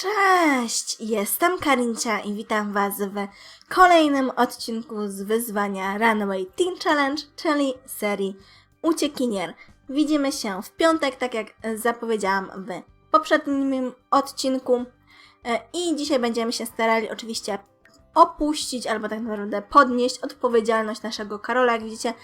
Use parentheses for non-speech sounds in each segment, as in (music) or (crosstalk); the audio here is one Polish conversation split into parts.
Cześć! Jestem Karincia i witam Was w kolejnym odcinku z wyzwania Runaway Teen Challenge, czyli serii Uciekinier. Widzimy się w piątek, tak jak zapowiedziałam w poprzednim odcinku. E, I dzisiaj będziemy się starali oczywiście opuścić, albo tak naprawdę podnieść odpowiedzialność naszego Karola. Jak widzicie,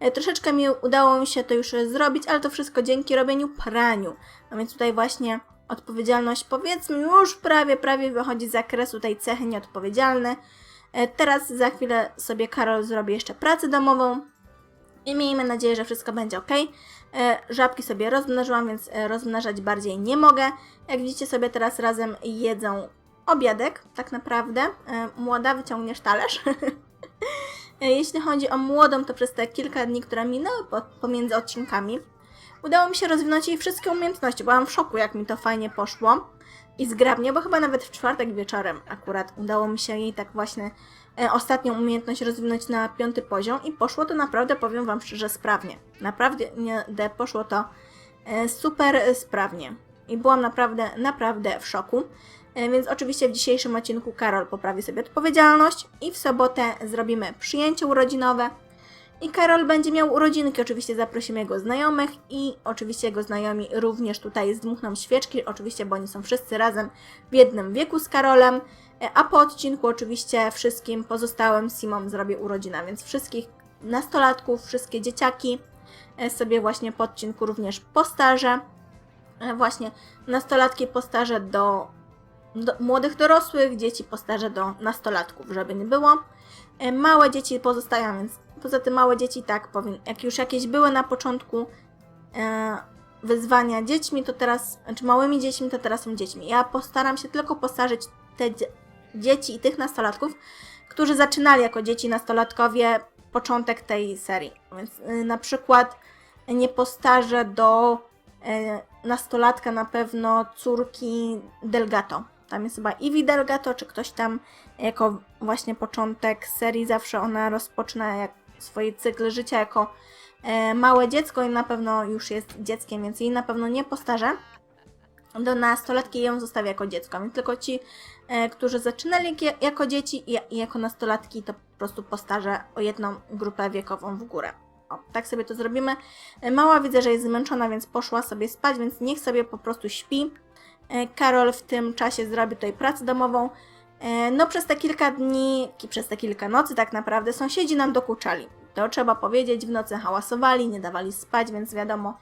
e, troszeczkę mi udało mi się to już zrobić, ale to wszystko dzięki robieniu praniu. A więc tutaj właśnie odpowiedzialność powiedzmy już prawie, prawie wychodzi z zakresu tej cechy nieodpowiedzialne. E, Teraz za chwilę sobie Karol zrobi jeszcze pracę domową i miejmy nadzieję, że wszystko będzie ok. Żabki sobie rozmnożyłam, więc e, rozmnażać bardziej nie mogę. Jak widzicie sobie teraz razem jedzą obiadek, tak naprawdę. E, Młoda, wyciągniesz talerz. (laughs) E, Jeśli chodzi o młodą, to przez te kilka dni, które minęły po- pomiędzy odcinkami, udało mi się rozwinąć jej wszystkie umiejętności. Byłam w szoku, jak mi to fajnie poszło i zgrabnie, bo chyba nawet w czwartek wieczorem akurat udało mi się jej tak właśnie e, ostatnią umiejętność rozwinąć na piąty poziom i poszło to naprawdę, powiem Wam szczerze, sprawnie. Naprawdę poszło to e, super sprawnie i byłam naprawdę, naprawdę w szoku. E, Więc oczywiście w dzisiejszym odcinku Karol poprawi sobie odpowiedzialność i w sobotę zrobimy przyjęcie urodzinowe. I Karol będzie miał urodzinki, oczywiście zaprosimy jego znajomych i oczywiście jego znajomi również tutaj zdmuchną świeczki, oczywiście, bo oni są wszyscy razem w jednym wieku z Karolem, E, a po odcinku oczywiście wszystkim pozostałym Simom zrobię urodzina, więc wszystkich nastolatków, wszystkie dzieciaki e, sobie właśnie po odcinku również postarzę. E, Właśnie nastolatki postarzę do, do młodych dorosłych, dzieci postarzę do nastolatków, żeby nie było. E, Małe dzieci pozostają, więc poza tym małe dzieci tak powiem, jak już jakieś były na początku e, wyzwania dziećmi, to teraz, znaczy małymi dziećmi, to teraz są dziećmi. Ja postaram się tylko postarzyć te dzie- dzieci i tych nastolatków, którzy zaczynali jako dzieci nastolatkowie początek tej serii. Więc y, na przykład nie postarzę do y, nastolatka na pewno córki Delgato. Tam jest chyba Ivy Delgato, czy ktoś tam jako właśnie początek serii zawsze ona rozpoczyna jak swój cykl życia jako e, małe dziecko i na pewno już jest dzieckiem, więc jej na pewno nie postarzę. Do nastolatki ją zostawię jako dziecko, więc tylko ci, e, którzy zaczynali jak- jako dzieci i, i jako nastolatki, to po prostu postarzę o jedną grupę wiekową w górę. O, tak sobie to zrobimy. E, Mała widzę, że jest zmęczona, więc poszła sobie spać, więc niech sobie po prostu śpi. E, Karol w tym czasie zrobi tutaj pracę domową. E, No przez te kilka dni, ki- przez te kilka nocy tak naprawdę sąsiedzi nam dokuczali. To trzeba powiedzieć, w nocy hałasowali, nie dawali spać, więc wiadomo,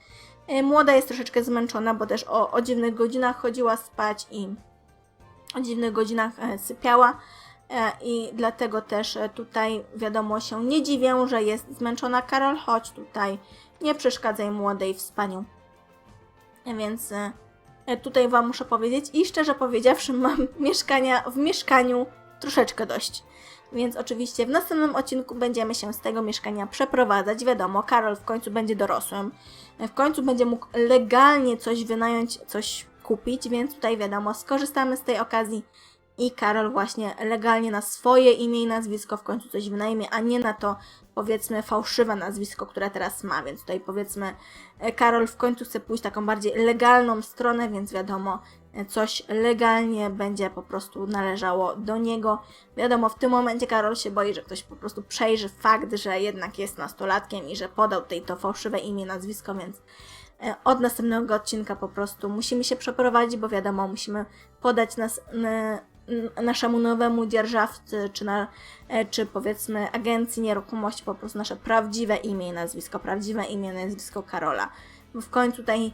e, młoda jest troszeczkę zmęczona, bo też o, o dziwnych godzinach chodziła spać i o dziwnych godzinach sypiała. I dlatego też tutaj wiadomo się nie dziwię, że jest zmęczona Karol, chodź tutaj, nie przeszkadzaj młodej w spaniu. Więc Tutaj Wam muszę powiedzieć i szczerze powiedziawszy mam mieszkania w mieszkaniu troszeczkę dość. Więc oczywiście w następnym odcinku będziemy się z tego mieszkania przeprowadzać. Wiadomo, Karol w końcu będzie dorosłym. E, W końcu będzie mógł legalnie coś wynająć, coś kupić, więc tutaj wiadomo, skorzystamy z tej okazji i Karol właśnie legalnie na swoje imię i nazwisko w końcu coś wynajmie, a nie na to powiedzmy fałszywe nazwisko, które teraz ma. Więc tutaj powiedzmy e, Karol w końcu chce pójść taką bardziej legalną stronę, więc wiadomo, e, coś legalnie będzie po prostu należało do niego. Wiadomo, w tym momencie Karol się boi, że ktoś po prostu przejrzy fakt, że jednak jest nastolatkiem i że podał tutaj to fałszywe imię, nazwisko, więc e, od następnego odcinka po prostu musimy się przeprowadzić, bo wiadomo, musimy podać nas naszemu nowemu dzierżawcy, czy, na, e, czy powiedzmy agencji nieruchomości po prostu nasze prawdziwe imię i nazwisko, prawdziwe imię i nazwisko Karola. Bo w końcu tutaj e,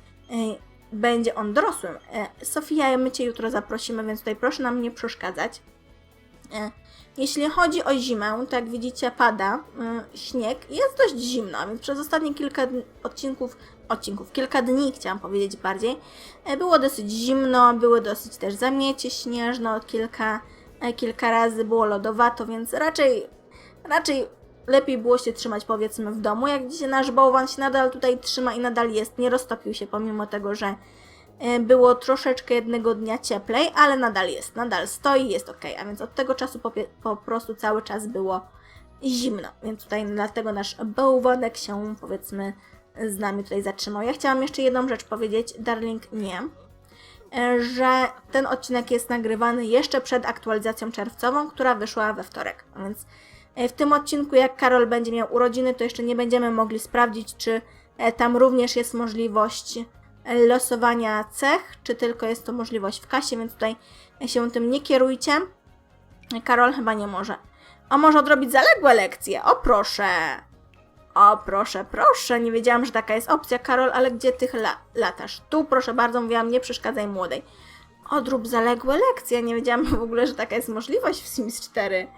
będzie on dorosłym. E, Sofia, my Cię jutro zaprosimy, więc tutaj proszę nam nie przeszkadzać. E, Jeśli chodzi o zimę, to jak widzicie pada y, śnieg i jest dość zimno, więc przez ostatnie kilka odcinków, odcinków, kilka dni chciałam powiedzieć bardziej, e, było dosyć zimno, były dosyć też zamiecie śnieżne, kilka, e, kilka razy było lodowato, więc raczej, raczej lepiej było się trzymać powiedzmy w domu. Jak widzicie nasz bałwan się nadal tutaj trzyma i nadal jest, nie roztopił się pomimo tego, że e, było troszeczkę jednego dnia cieplej, ale nadal jest, nadal stoi, jest ok. A więc od tego czasu po, po prostu cały czas było zimno, więc tutaj dlatego nasz bałwanek się powiedzmy z nami tutaj zatrzymał. Ja chciałam jeszcze jedną rzecz powiedzieć, Darling nie. e, że ten odcinek jest nagrywany jeszcze przed aktualizacją czerwcową, która wyszła we wtorek. A więc e, w tym odcinku, jak Karol będzie miał urodziny, to jeszcze nie będziemy mogli sprawdzić, czy e, tam również jest możliwość e, losowania cech, czy tylko jest to możliwość w kasie, więc tutaj się tym nie kierujcie. Karol chyba nie może. A może odrobić zaległe lekcje? O proszę! O proszę, proszę, nie wiedziałam, że taka jest opcja, Karol, ale gdzie tych la latasz? Tu, proszę bardzo, mówiłam, nie przeszkadzaj młodej. Odrób zaległe lekcje, nie wiedziałam w ogóle, że taka jest możliwość w Sims 4.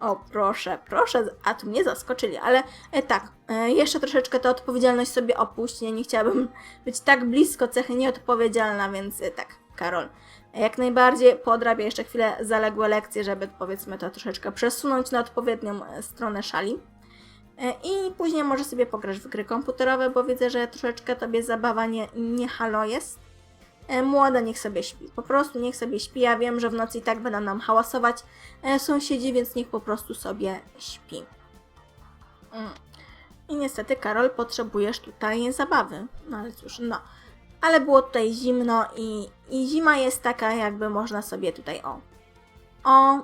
O proszę, proszę, a tu mnie zaskoczyli, ale e, tak, e, jeszcze troszeczkę tę odpowiedzialność sobie opuść, ja nie chciałabym (laughs) być tak blisko cechy nieodpowiedzialna, więc e, tak, Karol, jak najbardziej podrabię jeszcze chwilę zaległe lekcje, żeby powiedzmy to troszeczkę przesunąć na odpowiednią e, stronę szali. E, I później może sobie pograsz w gry komputerowe, bo widzę, że troszeczkę tobie zabawa nie, nie halo jest. E, Młoda niech sobie śpi. Po prostu niech sobie śpi. Ja wiem, że w nocy i tak będą nam hałasować e, sąsiedzi, więc niech po prostu sobie śpi. Mm. I niestety, Karol, potrzebujesz tutaj zabawy. No ale cóż, no. Ale było tutaj zimno i, i zima jest taka, jakby można sobie tutaj o. O,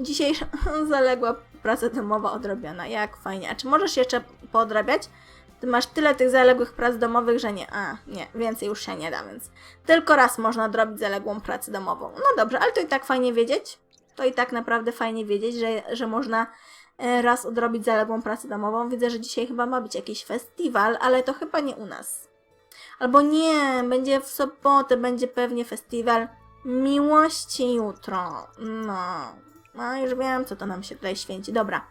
dzisiejsza (laughs) zaległa praca domowa odrobiona. Jak fajnie. A czy możesz jeszcze podrabiać? Ty masz tyle tych zaległych prac domowych, że nie. A, nie, więcej już się nie da, więc tylko raz można odrobić zaległą pracę domową. No dobrze, ale to i tak fajnie wiedzieć. To i tak naprawdę fajnie wiedzieć, że, że można e, raz odrobić zaległą pracę domową. Widzę, że dzisiaj chyba ma być jakiś festiwal, ale to chyba nie u nas. Albo nie, będzie w sobotę, będzie pewnie festiwal miłości jutro. No, no już wiem, co to nam się tutaj święci. Dobra,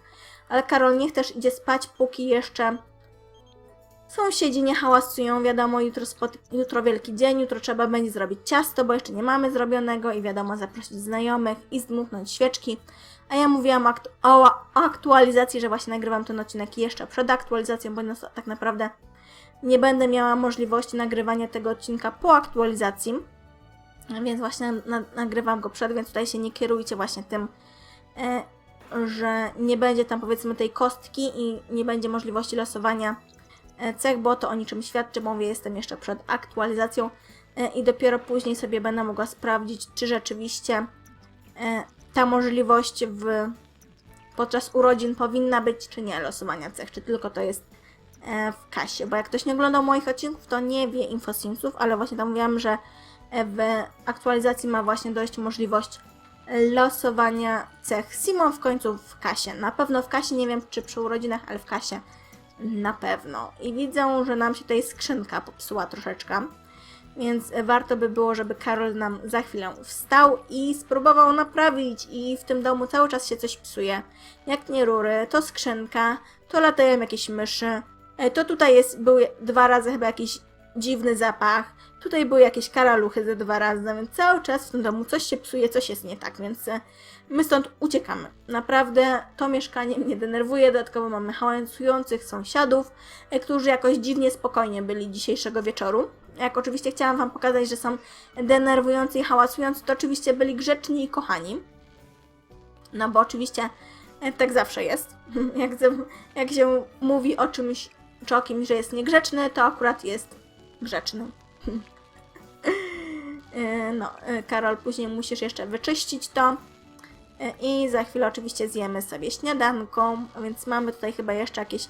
ale Karol niech też idzie spać, póki jeszcze sąsiedzi nie hałasują. Wiadomo, jutro, spot- jutro wielki dzień, jutro trzeba będzie zrobić ciasto, bo jeszcze nie mamy zrobionego i wiadomo, zaprosić znajomych i zdmuchnąć świeczki. A ja mówiłam aktu- o, aktualizacji, że właśnie nagrywam ten odcinek jeszcze przed aktualizacją, bo tak naprawdę nie będę miała możliwości nagrywania tego odcinka po aktualizacji. Więc właśnie na, nagrywam go przed, więc tutaj się nie kierujcie właśnie tym, e, że nie będzie tam powiedzmy tej kostki i nie będzie możliwości losowania cech, bo to o niczym świadczy, bo mówię, jestem jeszcze przed aktualizacją e, i dopiero później sobie będę mogła sprawdzić, czy rzeczywiście e, ta możliwość w, podczas urodzin powinna być, czy nie losowania cech, czy tylko to jest e, w kasie, bo jak ktoś nie oglądał moich odcinków, to nie wie infosimsów, ale właśnie tam mówiłam, że e, w aktualizacji ma właśnie dojść możliwość losowania cech. Simon w końcu w kasie. Na pewno w kasie, nie wiem czy przy urodzinach, ale w kasie na pewno. I widzę, że nam się tutaj skrzynka popsuła troszeczkę. Więc warto by było, żeby Karol nam za chwilę wstał i spróbował naprawić. I w tym domu cały czas się coś psuje. Jak nie rury, to skrzynka, to latają jakieś myszy. E, To tutaj jest, był dwa razy chyba jakiś dziwny zapach. Tutaj były jakieś karaluchy ze dwa razy, więc cały czas w tym domu coś się psuje, coś jest nie tak, więc e, my stąd uciekamy. Naprawdę to mieszkanie mnie denerwuje, dodatkowo mamy hałasujących sąsiadów, e, którzy jakoś dziwnie spokojnie byli dzisiejszego wieczoru. Jak oczywiście chciałam Wam pokazać, że są denerwujący i hałasujący, to oczywiście byli grzeczni i kochani. No bo oczywiście e, tak zawsze jest. (laughs) Jak, jak się mówi o czymś czy o kimś, że jest niegrzeczny, to akurat jest grzeczny. (laughs) E, No, e, Karol, później musisz jeszcze wyczyścić to. E, I za chwilę oczywiście zjemy sobie śniadanką, więc mamy tutaj chyba jeszcze jakieś...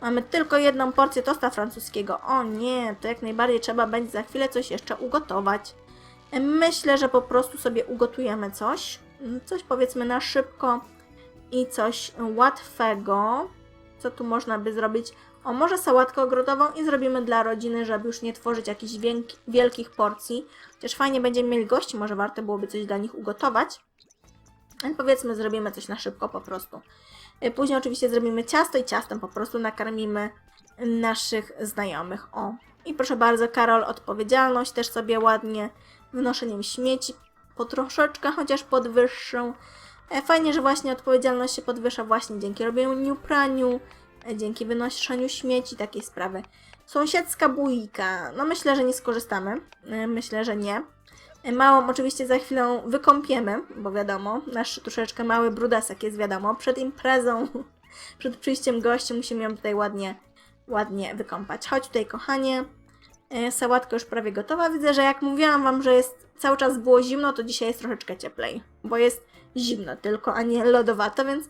Mamy tylko jedną porcję tosta francuskiego. O nie, to jak najbardziej trzeba będzie za chwilę coś jeszcze ugotować. Myślę, że po prostu sobie ugotujemy coś. Mm, Coś powiedzmy na szybko i coś łatwego. Co tu można by zrobić? O, może sałatkę ogrodową i zrobimy dla rodziny, żeby już nie tworzyć jakichś wielki, wielkich porcji. Chociaż fajnie będziemy mieli gości, może warto byłoby coś dla nich ugotować. Ale powiedzmy, zrobimy coś na szybko po prostu. Y, Później oczywiście zrobimy ciasto i ciastem po prostu nakarmimy naszych znajomych. O, i proszę bardzo, Karol, odpowiedzialność też sobie ładnie wynoszeniem śmieci po troszeczkę, chociaż podwyższę. E, Fajnie, że właśnie odpowiedzialność się podwyższa właśnie dzięki robieniu praniu, e, dzięki wynoszeniu śmieci, takiej sprawy. Sąsiedzka bójka. No myślę, że nie skorzystamy. E, Myślę, że nie. E, Małą oczywiście za chwilę wykąpiemy, bo wiadomo, nasz troszeczkę mały brudasek jest wiadomo. Przed imprezą, (laughs) przed przyjściem gości musimy ją tutaj ładnie, ładnie wykąpać. Chodź tutaj, kochanie. E, Sałatka już prawie gotowa. Widzę, że jak mówiłam Wam, że jest cały czas było zimno, to dzisiaj jest troszeczkę cieplej, bo jest zimno tylko, a nie lodowato, więc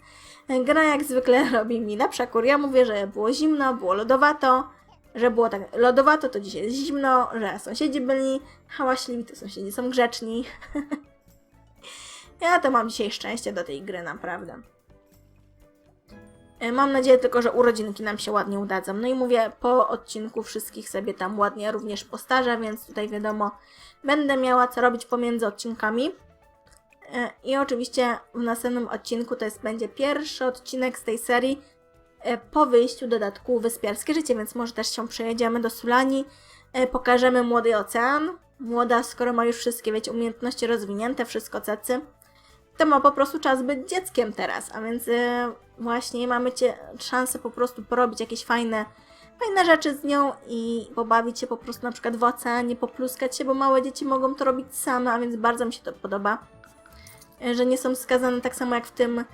gra jak zwykle (laughs) robi mi na przekór. Ja mówię, że było zimno, było lodowato, że było tak lodowato, to dzisiaj jest zimno, że sąsiedzi byli hałaśliwi, to sąsiedzi są grzeczni. (laughs) ja to mam dzisiaj szczęście do tej gry, naprawdę. E, Mam nadzieję tylko, że urodzinki nam się ładnie udadzą. No i mówię, po odcinku wszystkich sobie tam ładnie również postarzę, więc tutaj wiadomo, będę miała co robić pomiędzy odcinkami. E, I oczywiście w następnym odcinku to jest będzie pierwszy odcinek z tej serii e, po wyjściu dodatku Wyspiarskie Życie, więc może też się przejedziemy do Sulani, e, pokażemy Młody Ocean. Młoda, skoro ma już wszystkie, wiecie, umiejętności rozwinięte, wszystko cacy, to ma po prostu czas być dzieckiem teraz, a więc właśnie mamy cię, szansę po prostu porobić jakieś fajne, fajne rzeczy z nią i pobawić się po prostu na przykład w oceanie, popluskać się, bo małe dzieci mogą to robić same, a więc bardzo mi się to podoba, że nie są skazane tak samo jak w tym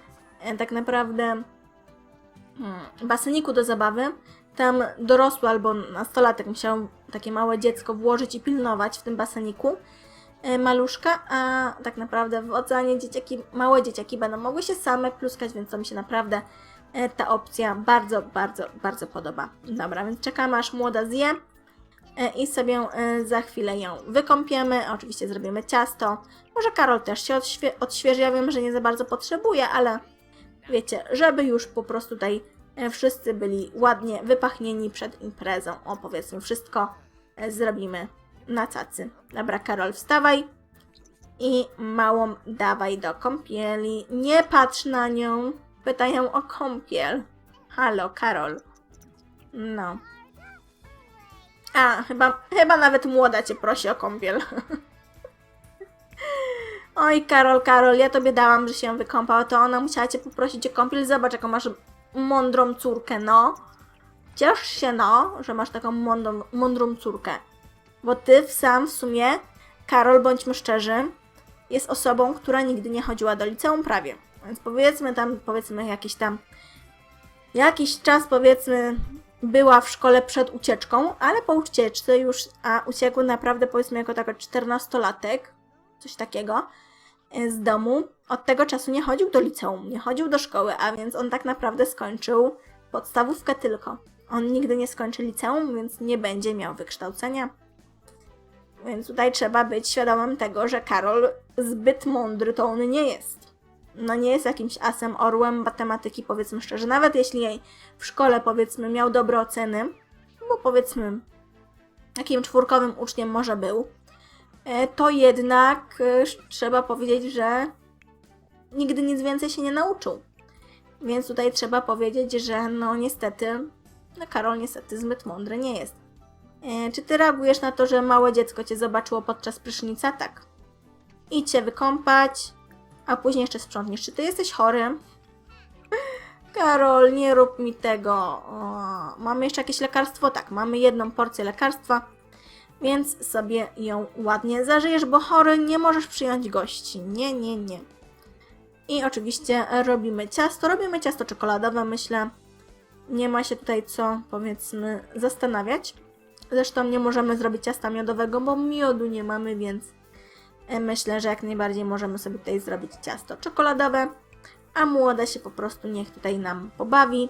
e, tak naprawdę hmm, baseniku do zabawy. Tam dorosły albo nastolatek musiał takie małe dziecko włożyć i pilnować w tym baseniku e, maluszka, a tak naprawdę w oceanie dzieciaki, małe dzieciaki będą mogły się same pluskać, więc to mi się naprawdę e, ta opcja bardzo, bardzo, bardzo podoba. Dobra, więc czekamy aż młoda zje e, i sobie e, za chwilę ją wykąpiemy. Oczywiście zrobimy ciasto. Może Karol też się odświe- odświeży. Ja wiem, że nie za bardzo potrzebuje, ale wiecie, żeby już po prostu tutaj e, wszyscy byli ładnie wypachnieni przed imprezą. O, powiedzmy, wszystko e, zrobimy na cacy. Dobra, Karol, wstawaj i małą dawaj do kąpieli. Nie patrz na nią. Pytają o kąpiel. Halo, Karol. No. A, chyba, chyba nawet młoda cię prosi o kąpiel. (laughs) Oj, Karol, Karol, ja tobie dałam, że się wykąpała, to ona musiała cię poprosić o kąpiel. Zobacz, jaką masz mądrą córkę, no. Ciesz się, no, że masz taką mądrą, mądrą córkę. Bo ty sam w sumie, Karol, bądźmy szczerzy, jest osobą, która nigdy nie chodziła do liceum prawie. Więc powiedzmy tam, powiedzmy jakiś tam, jakiś czas powiedzmy była w szkole przed ucieczką, ale po ucieczce już, a uciekł naprawdę powiedzmy jako taka czternastolatek, coś takiego, e, z domu. Od tego czasu nie chodził do liceum, nie chodził do szkoły, a więc on tak naprawdę skończył podstawówkę tylko. On nigdy nie skończy liceum, więc nie będzie miał wykształcenia. Więc tutaj trzeba być świadomym tego, że Karol zbyt mądry to on nie jest. No nie jest jakimś asem, orłem matematyki, powiedzmy szczerze. Nawet jeśli jej w szkole, powiedzmy, miał dobre oceny, bo powiedzmy, takim czwórkowym uczniem może był, e, to jednak e, trzeba powiedzieć, że nigdy nic więcej się nie nauczył. Więc tutaj trzeba powiedzieć, że no niestety, no Karol niestety zbyt mądry nie jest. E, Czy ty reagujesz na to, że małe dziecko cię zobaczyło podczas prysznica? Tak. Idź się wykąpać, a później jeszcze sprzątniesz. Czy ty jesteś chory? Karol, nie rób mi tego. O, mamy jeszcze jakieś lekarstwo? Tak, mamy jedną porcję lekarstwa, więc sobie ją ładnie zażyjesz, bo chory nie możesz przyjąć gości. Nie, nie, nie. I oczywiście robimy ciasto. Robimy ciasto czekoladowe, myślę. Nie ma się tutaj co, powiedzmy, zastanawiać. Zresztą nie możemy zrobić ciasta miodowego, bo miodu nie mamy, więc myślę, że jak najbardziej możemy sobie tutaj zrobić ciasto czekoladowe, a młoda się po prostu niech tutaj nam pobawi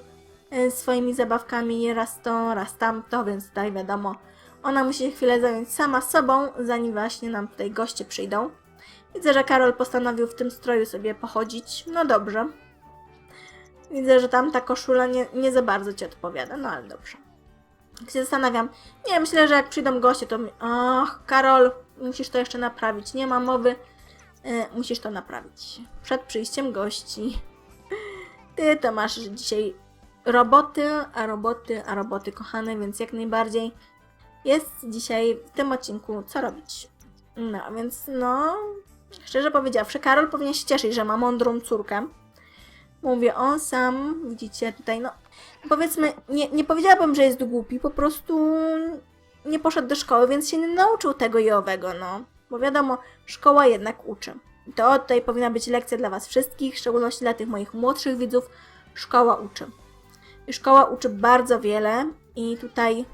e, swoimi zabawkami, raz to, raz tamto, więc tutaj wiadomo, ona musi chwilę zająć sama sobą, zanim właśnie nam tutaj goście przyjdą. Widzę, że Karol postanowił w tym stroju sobie pochodzić, no dobrze. Widzę, że tam ta koszula nie, nie za bardzo Ci odpowiada, no ale dobrze. Tak się zastanawiam. Nie, myślę, że jak przyjdą goście, to. mi- Och, Karol, musisz to jeszcze naprawić. Nie ma mowy. E, musisz to naprawić. Przed przyjściem gości. (laughs) Ty to masz dzisiaj roboty, a roboty, a roboty, kochane, więc jak najbardziej jest dzisiaj w tym odcinku co robić. No, więc no. Szczerze powiedziawszy, Karol powinien się cieszyć, że ma mądrą córkę. Mówię, on sam, widzicie tutaj, no powiedzmy, nie, nie powiedziałabym, że jest głupi, po prostu nie poszedł do szkoły, więc się nie nauczył tego i owego, no. Bo wiadomo, szkoła jednak uczy. To tutaj powinna być lekcja dla Was wszystkich, w szczególności dla tych moich młodszych widzów. Szkoła uczy. I szkoła uczy bardzo wiele i tutaj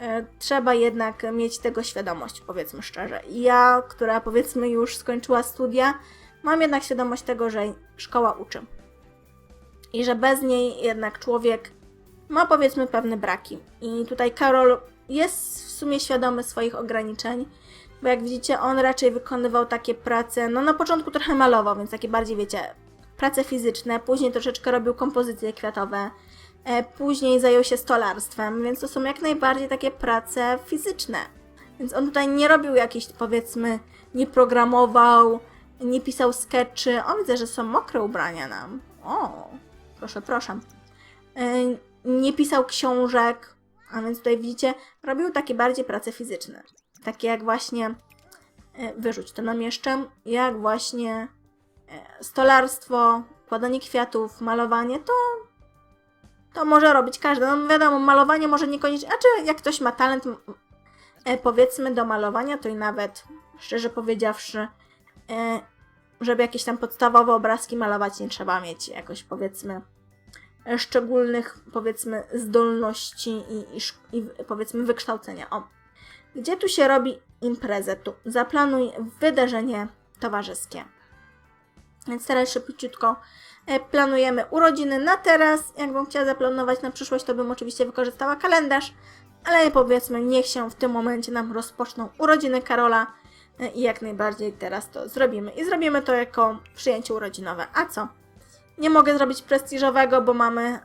e, trzeba jednak mieć tego świadomość, powiedzmy szczerze. Ja, która powiedzmy już skończyła studia, mam jednak świadomość tego, że szkoła uczy. I że bez niej jednak człowiek ma powiedzmy pewne braki. I tutaj Karol jest w sumie świadomy swoich ograniczeń, bo jak widzicie, on raczej wykonywał takie prace, no na początku trochę malował, więc takie bardziej, wiecie, prace fizyczne, później troszeczkę robił kompozycje kwiatowe, e, później zajął się stolarstwem, więc to są jak najbardziej takie prace fizyczne. Więc on tutaj nie robił jakichś, powiedzmy, nie programował, nie pisał sketchy. O, widzę, że są mokre ubrania nam. O, proszę, proszę. E, Nie pisał książek, a więc tutaj widzicie, robił takie bardziej prace fizyczne. Takie jak właśnie, e, wyrzuć to nam jeszcze, jak właśnie e, stolarstwo, kładanie kwiatów, malowanie, to to może robić każdy. No wiadomo, malowanie może niekoniecznie, a czy jak ktoś ma talent, e, powiedzmy, do malowania, to i nawet, szczerze powiedziawszy, żeby jakieś tam podstawowe obrazki malować, nie trzeba mieć jakoś, powiedzmy, szczególnych, powiedzmy, zdolności i, i, i powiedzmy, wykształcenia. O, gdzie tu się robi imprezę? Tu. Zaplanuj wydarzenie towarzyskie. Więc teraz szybciutko e, planujemy urodziny na teraz. Jakbym chciała zaplanować na przyszłość, to bym oczywiście wykorzystała kalendarz, ale powiedzmy, niech się w tym momencie nam rozpoczną urodziny Karola e, i jak najbardziej teraz to zrobimy. I zrobimy to jako przyjęcie urodzinowe. A co? Nie mogę zrobić prestiżowego, bo mamy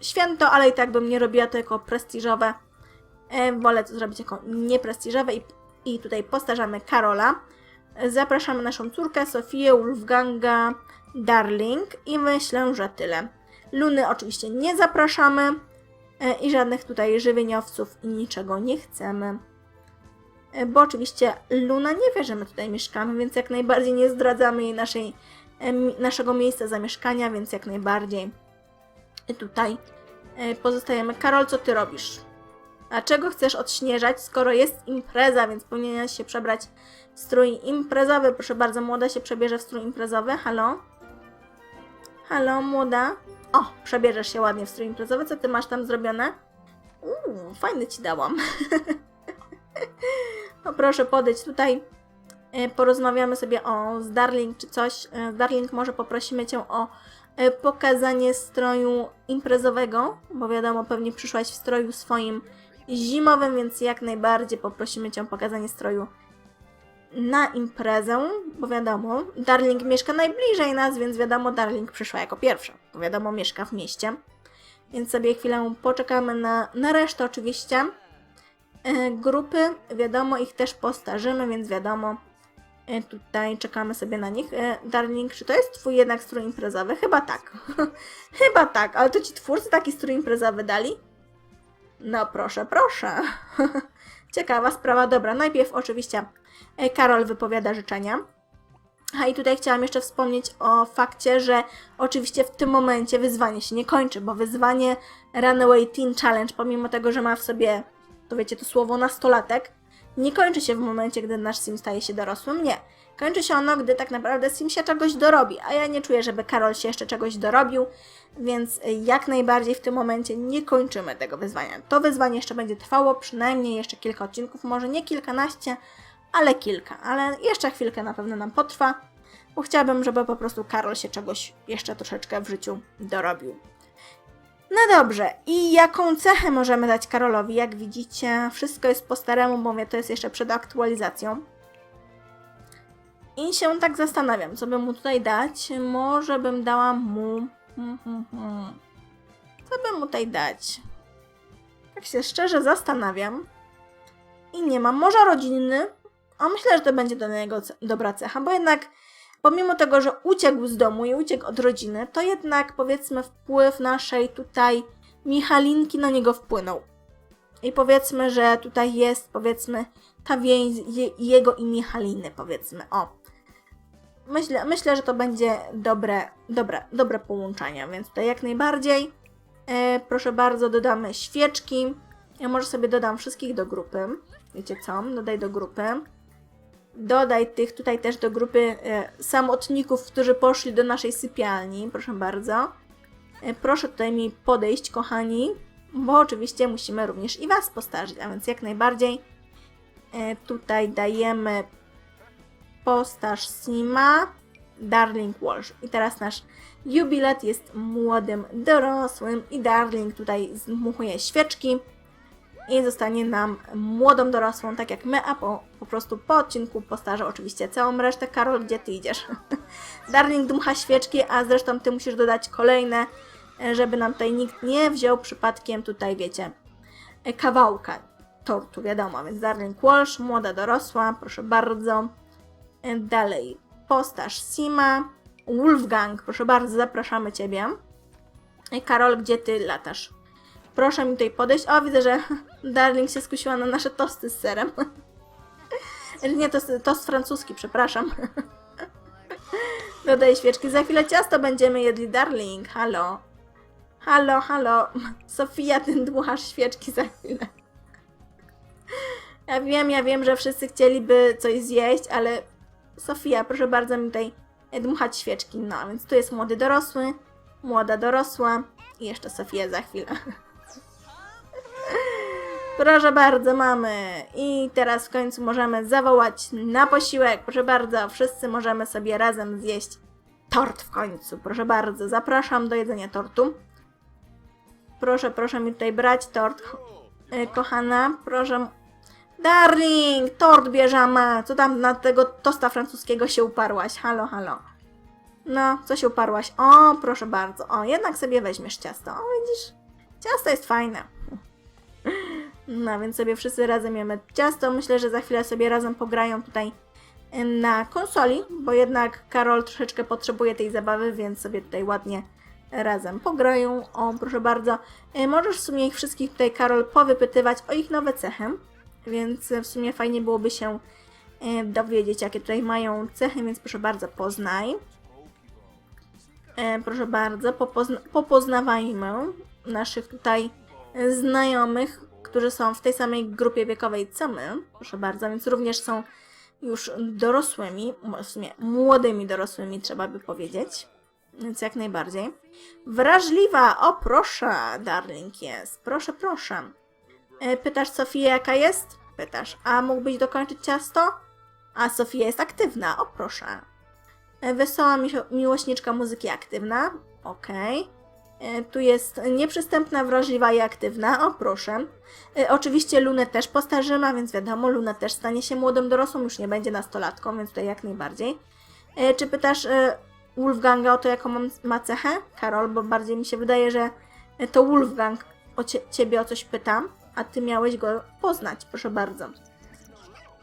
święto, ale i tak bym nie robiła to jako prestiżowe. E, Wolę to zrobić jako nieprestiżowe i, i tutaj postarzamy Karola. Zapraszamy naszą córkę Sofię, Wolfganga, Darling i myślę, że tyle. Luny oczywiście nie zapraszamy e, i żadnych tutaj żywieniowców i niczego nie chcemy. E, Bo oczywiście Luna nie wie, że my tutaj mieszkamy, więc jak najbardziej nie zdradzamy jej naszej, naszego miejsca zamieszkania, więc jak najbardziej tutaj e, pozostajemy. Karol, co ty robisz? A czego chcesz odśnieżać, skoro jest impreza, więc powinieneś się przebrać w strój imprezowy. Proszę bardzo, młoda się przebierze w strój imprezowy. Halo? Halo, młoda? O, przebierzesz się ładnie w strój imprezowy. Co ty masz tam zrobione? Uuu, fajny ci dałam. (laughs) no proszę, podejdź tutaj. E, Porozmawiamy sobie o Darling czy coś. Darling, może poprosimy cię o e, pokazanie stroju imprezowego, bo wiadomo, pewnie przyszłaś w stroju swoim zimowym, więc jak najbardziej poprosimy cię o pokazanie stroju na imprezę, bo wiadomo, Darling mieszka najbliżej nas, więc wiadomo, Darling przyszła jako pierwsza, bo wiadomo, mieszka w mieście. Więc sobie chwilę poczekamy na, na resztę oczywiście. Grupy, wiadomo, ich też postarzymy, więc wiadomo, tutaj czekamy sobie na nich. E, Darling, czy to jest twój jednak strój imprezowy? Chyba tak. (laughs) Chyba tak, ale to ci twórcy taki strój imprezowy dali? No proszę, proszę. (laughs) Ciekawa sprawa. Dobra, najpierw oczywiście e, Karol wypowiada życzenia. A i tutaj chciałam jeszcze wspomnieć o fakcie, że oczywiście w tym momencie wyzwanie się nie kończy, bo wyzwanie Runaway Teen Challenge, pomimo tego, że ma w sobie, to wiecie, to słowo nastolatek, nie kończy się w momencie, gdy nasz sim staje się dorosłym. Nie. Kończy się ono, gdy tak naprawdę sim się czegoś dorobi, a ja nie czuję, żeby Karol się jeszcze czegoś dorobił, więc jak najbardziej w tym momencie nie kończymy tego wyzwania. To wyzwanie jeszcze będzie trwało przynajmniej jeszcze kilka odcinków, może nie kilkanaście, ale kilka, ale jeszcze chwilkę na pewno nam potrwa, bo chciałabym, żeby po prostu Karol się czegoś jeszcze troszeczkę w życiu dorobił. No dobrze, i jaką cechę możemy dać Karolowi? Jak widzicie, wszystko jest po staremu, bo mówię, to jest jeszcze przed aktualizacją. I się tak zastanawiam, co bym mu tutaj dać. Może bym dała mu. Hmm, hmm, hmm. Co bym mu tutaj dać? Tak się szczerze zastanawiam. I nie mam. Może rodzinny? A myślę, że to będzie do niego dobra cecha, bo jednak pomimo tego, że uciekł z domu i uciekł od rodziny, to jednak powiedzmy wpływ naszej tutaj Michalinki na niego wpłynął. I powiedzmy, że tutaj jest powiedzmy ta więź je, jego i Michaliny, powiedzmy. O. Myślę, myślę, że to będzie dobre, dobre, dobre połączenie, więc tutaj jak najbardziej. E, proszę bardzo, dodamy świeczki. Ja może sobie dodam wszystkich do grupy. Wiecie co? Dodaj do grupy. Dodaj tych tutaj też do grupy e, samotników, którzy poszli do naszej sypialni. Proszę bardzo. E, proszę tutaj mi podejść, kochani. bo oczywiście musimy również i Was postarzyć, a więc jak najbardziej e, tutaj dajemy postaż Sima, Darling Walsh. I teraz nasz jubilat jest młodym, dorosłym i Darling tutaj zmuchuje świeczki i zostanie nam młodą dorosłą, tak jak my, a po, po prostu po odcinku postarzę oczywiście całą resztę. Karol, gdzie ty idziesz? (laughs) Darling dmucha świeczki, a zresztą ty musisz dodać kolejne, żeby nam tutaj nikt nie wziął przypadkiem tutaj, wiecie, kawałka tortu, wiadomo. Więc Darling Walsh, młoda dorosła, proszę bardzo. Dalej, postaż Sima, Wolfgang, proszę bardzo, zapraszamy Ciebie. Karol, gdzie Ty latasz? Proszę mi tutaj podejść. O, widzę, że (laughs) Darling się skusiła na nasze tosty z serem. (laughs) Nie, to jest tost francuski, przepraszam. (laughs) Dodaj świeczki. Za chwilę ciasto będziemy jedli, Darling. Halo. Halo, halo. Sofia, ty dmuchasz świeczki za chwilę. Ja wiem, ja wiem, że wszyscy chcieliby coś zjeść, ale Sofia, proszę bardzo mi tutaj dmuchać świeczki. No, więc tu jest młody dorosły, młoda dorosła i jeszcze Sofia za chwilę. Proszę bardzo, mamy. I teraz w końcu możemy zawołać na posiłek. Proszę bardzo, wszyscy możemy sobie razem zjeść tort w końcu. Proszę bardzo, zapraszam do jedzenia tortu. Proszę, proszę mi tutaj brać tort, e, kochana. Proszę. Darling, tort bierzemy. Co tam na tego tosta francuskiego się uparłaś? Halo, halo. No, co się uparłaś? O, proszę bardzo. O, jednak sobie weźmiesz ciasto. O, widzisz? Ciasto jest fajne. No, więc sobie wszyscy razem jemy ciasto. Myślę, że za chwilę sobie razem pograją tutaj na konsoli, bo jednak Karol troszeczkę potrzebuje tej zabawy, więc sobie tutaj ładnie razem pograją. O, proszę bardzo. E, Możesz w sumie ich wszystkich tutaj, Karol, powypytywać o ich nowe cechy, więc w sumie fajnie byłoby się e, dowiedzieć, jakie tutaj mają cechy, więc proszę bardzo, poznaj. E, proszę bardzo, popozna- popoznawajmy naszych tutaj znajomych, którzy są w tej samej grupie wiekowej co my. Proszę bardzo, więc również są już dorosłymi, w sumie młodymi dorosłymi, trzeba by powiedzieć. Więc jak najbardziej. Wrażliwa, o proszę, darling jest. Proszę, proszę. E, Pytasz Sofię, jaka jest? Pytasz, a mógłbyś dokończyć ciasto? A Sofia jest aktywna, o proszę. E, Wesoła mi- miłośniczka muzyki aktywna. Okej. E, Tu jest nieprzystępna, wrażliwa i aktywna. O proszę. E, Oczywiście Lunę też postarzymy, a więc wiadomo, Luna też stanie się młodą dorosłą, już nie będzie nastolatką, więc tutaj jak najbardziej. E, Czy pytasz e, Wolfganga o to, jaką ma cechę? Karol, bo bardziej mi się wydaje, że e, to Wolfgang o cie, ciebie o coś pytam, a ty miałeś go poznać, proszę bardzo.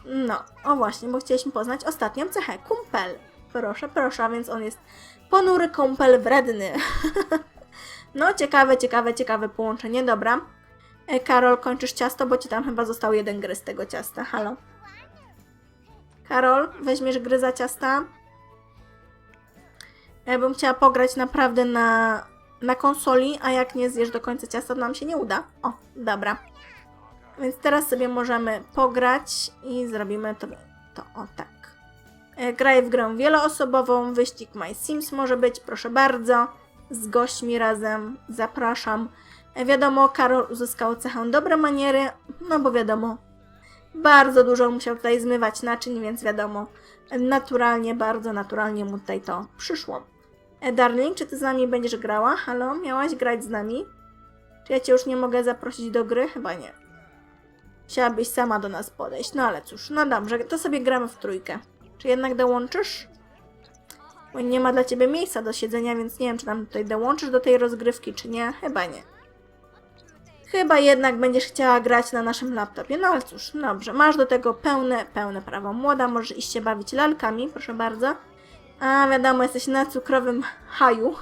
No, o właśnie, bo chcieliśmy poznać ostatnią cechę, kumpel. Proszę, proszę, a więc on jest ponury kumpel wredny. (laughs) no, ciekawe, ciekawe, ciekawe połączenie, dobra. E, Karol, kończysz ciasto, bo ci tam chyba został jeden gry z tego ciasta, halo. Karol, weźmiesz gryza ciasta? Ja bym chciała pograć naprawdę na, na konsoli, a jak nie zjesz do końca ciasta, to nam się nie uda. O, dobra. Więc teraz sobie możemy pograć i zrobimy to, to o tak. E, Graj w grę wieloosobową, wyścig My Sims może być, proszę bardzo. Z gośćmi razem zapraszam. Wiadomo, Karol uzyskał cechę dobre maniery, no bo wiadomo, bardzo dużo musiał tutaj zmywać naczyń, więc wiadomo, naturalnie, bardzo naturalnie mu tutaj to przyszło. E, Darling, czy ty z nami będziesz grała? Halo, miałaś grać z nami? Czy ja cię już nie mogę zaprosić do gry? Chyba nie. Chciałabyś sama do nas podejść. No ale cóż, no dobrze, to sobie gramy w trójkę. Czy jednak dołączysz? Nie ma dla ciebie miejsca do siedzenia, więc nie wiem, czy nam tutaj dołączysz do tej rozgrywki, czy nie. Chyba nie. Chyba jednak będziesz chciała grać na naszym laptopie. No ale cóż, dobrze. Masz do tego pełne, pełne prawo. Młoda, możesz iść się bawić lalkami, proszę bardzo. A wiadomo, jesteś na cukrowym haju.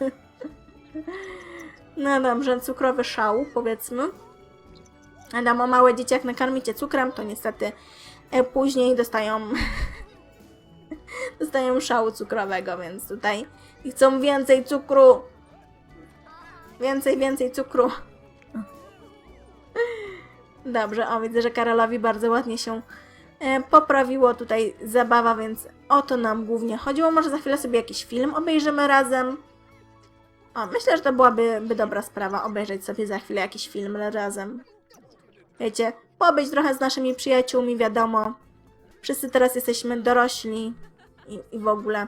(laughs) no dobrze, cukrowy szał, powiedzmy. Wiadomo, małe dzieci jak nakarmicie cukrem, to niestety e, później dostają (laughs) (laughs) dostają szału cukrowego, więc tutaj chcą więcej cukru. Więcej, więcej cukru. (laughs) Dobrze, o widzę, że Karolowi bardzo ładnie się e, poprawiło tutaj zabawa, więc o to nam głównie chodziło. Może za chwilę sobie jakiś film obejrzymy razem. O, myślę, że to byłaby by dobra sprawa obejrzeć sobie za chwilę jakiś film razem. Wiecie, pobyć trochę z naszymi przyjaciółmi, wiadomo. Wszyscy teraz jesteśmy dorośli i, i w ogóle.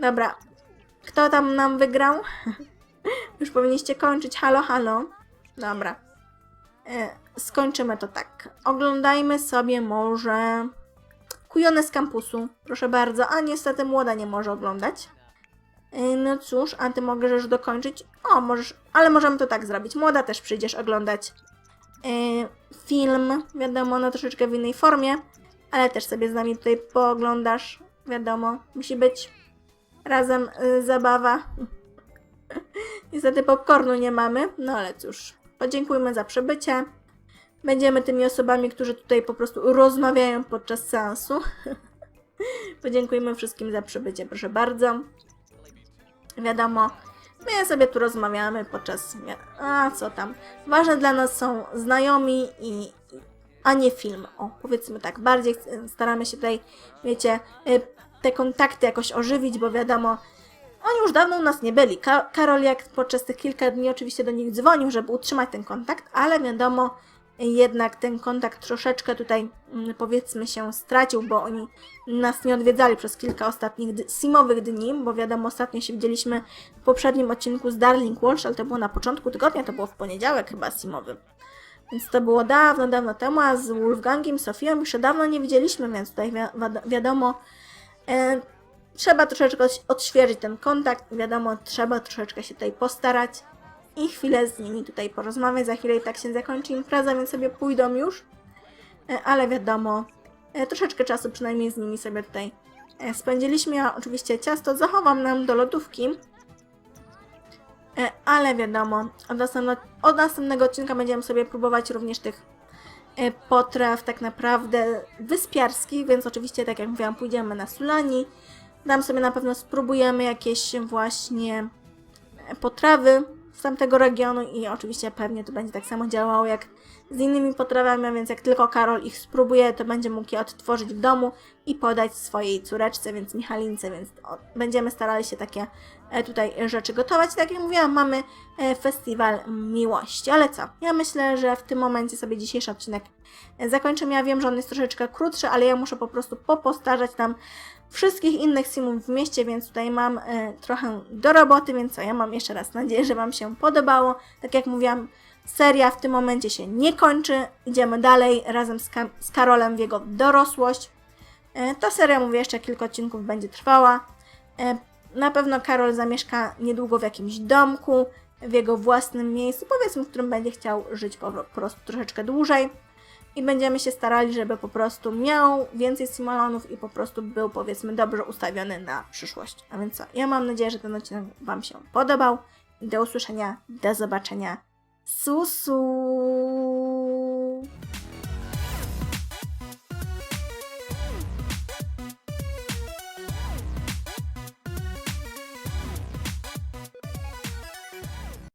Dobra, kto tam nam wygrał? (laughs) Już powinniście kończyć. Halo, halo. Dobra. E, skończymy to tak. Oglądajmy sobie może Kujone z kampusu. Proszę bardzo. A niestety młoda nie może oglądać. E, no cóż, a ty możesz dokończyć? O, możesz, ale możemy to tak zrobić. Młoda też przyjdziesz oglądać e, film, wiadomo, na troszeczkę w innej formie, ale też sobie z nami tutaj pooglądasz. Wiadomo, musi być razem y, zabawa. (laughs) Niestety popcornu nie mamy, no ale cóż, podziękujmy za przybycie. Będziemy tymi osobami, którzy tutaj po prostu rozmawiają podczas seansu. (laughs) Podziękujmy wszystkim za przybycie, proszę bardzo. Wiadomo, my sobie tu rozmawiamy podczas. A co tam? Ważne dla nas są znajomi i. a nie film. O, powiedzmy tak, bardziej staramy się tutaj, wiecie, y, te kontakty jakoś ożywić, bo wiadomo, oni już dawno u nas nie byli. Ka- Karol jak podczas tych kilka dni oczywiście do nich dzwonił, żeby utrzymać ten kontakt, ale wiadomo, jednak ten kontakt troszeczkę tutaj mm, powiedzmy się stracił, bo oni nas nie odwiedzali przez kilka ostatnich simowych dni, bo wiadomo, ostatnio się widzieliśmy w poprzednim odcinku z Darling Walsh, ale to było na początku tygodnia, to było w poniedziałek chyba simowy. Więc to było dawno, dawno temu, a z Wolfgangiem, Sofią jeszcze dawno nie widzieliśmy, więc tutaj wi- wi- wiadomo, e, trzeba troszeczkę odś- odświeżyć ten kontakt, wiadomo, trzeba troszeczkę się tutaj postarać i chwilę z nimi tutaj porozmawiać. Za chwilę i tak się zakończy impreza, więc sobie pójdą już. E, Ale wiadomo, e, troszeczkę czasu przynajmniej z nimi sobie tutaj e, spędziliśmy. Ja oczywiście ciasto zachowam nam do lodówki. E, Ale wiadomo, od, następno, od następnego odcinka będziemy sobie próbować również tych e, potraw tak naprawdę wyspiarskich, więc oczywiście, tak jak mówiłam, pójdziemy na Sulani. Tam sobie na pewno spróbujemy jakieś właśnie e, potrawy z tamtego regionu i oczywiście pewnie to będzie tak samo działało jak z innymi potrawami, więc jak tylko Karol ich spróbuje, to będzie mógł je odtworzyć w domu i podać swojej córeczce, więc Michalince, więc będziemy starali się takie e, tutaj rzeczy gotować. Tak jak mówiłam, mamy e, festiwal miłości, ale co? Ja myślę, że w tym momencie sobie dzisiejszy odcinek e, zakończymy. Ja wiem, że on jest troszeczkę krótszy, ale ja muszę po prostu popostarzać tam wszystkich innych simów w mieście, więc tutaj mam trochę do roboty, więc co, ja mam jeszcze raz nadzieję, że Wam się podobało. Tak jak mówiłam, seria w tym momencie się nie kończy, idziemy dalej razem z, Ka- z Karolem w jego dorosłość. E, ta seria, mówię, jeszcze kilka odcinków będzie trwała. E, na pewno Karol zamieszka niedługo w jakimś domku, w jego własnym miejscu, powiedzmy, w którym będzie chciał żyć po, prostu troszeczkę dłużej i będziemy się starali, żeby po prostu miał więcej simulonów i po prostu był powiedzmy dobrze ustawiony na przyszłość. A więc co, ja mam nadzieję, że ten odcinek Wam się podobał. Do usłyszenia, do zobaczenia. 苏苏